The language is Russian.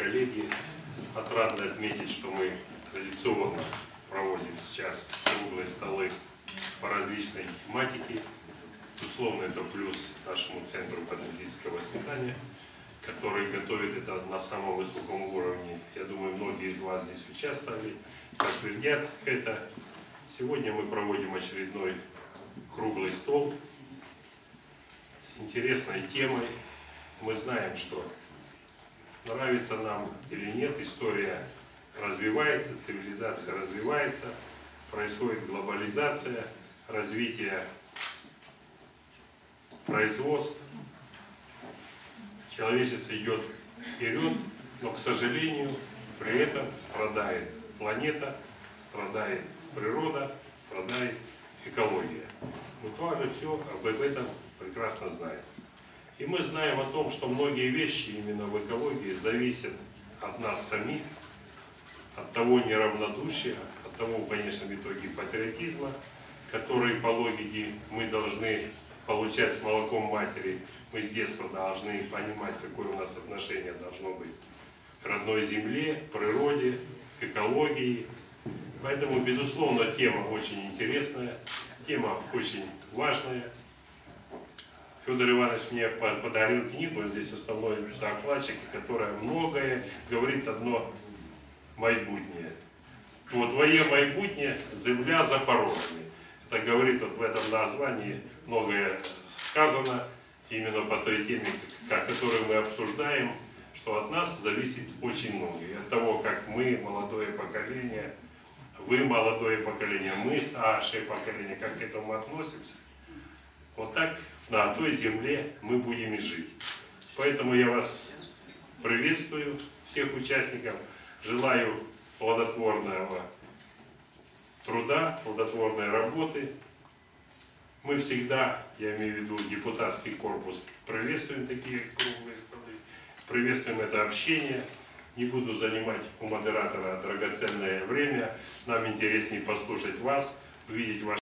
коллеги, отрадно отметить, что мы традиционно проводим сейчас круглые столы по различной тематике. Безусловно, это плюс нашему Центру патриотического воспитания, который готовит это на самом высоком уровне. Я думаю, многие из вас здесь участвовали, подтвердят это. Сегодня мы проводим очередной круглый стол с интересной темой. Мы знаем, что нравится нам или нет, история развивается, цивилизация развивается, происходит глобализация, развитие производств, человечество идет вперед, но, к сожалению, при этом страдает планета, страдает природа, страдает экология. Мы тоже все об этом прекрасно знаем. И мы знаем о том, что многие вещи именно в экологии зависят от нас самих, от того неравнодушия, от того, в конечном итоге, патриотизма, который по логике мы должны получать с молоком матери. Мы с детства должны понимать, какое у нас отношение должно быть к родной земле, к природе, к экологии. Поэтому, безусловно, тема очень интересная, тема очень важная. Федор Иванович мне подарил книгу, здесь основной докладчик, которая многое говорит одно майбутнее. То твое майбутнее земля за порогами. Это говорит вот в этом названии многое сказано именно по той теме, которую мы обсуждаем, что от нас зависит очень много. И от того, как мы, молодое поколение, вы, молодое поколение, мы, старшее поколение, как к этому относимся, вот так на той земле мы будем и жить. Поэтому я вас приветствую, всех участников, желаю плодотворного труда, плодотворной работы. Мы всегда, я имею в виду депутатский корпус, приветствуем такие круглые столы, приветствуем это общение. Не буду занимать у модератора драгоценное время. Нам интереснее послушать вас, увидеть ваш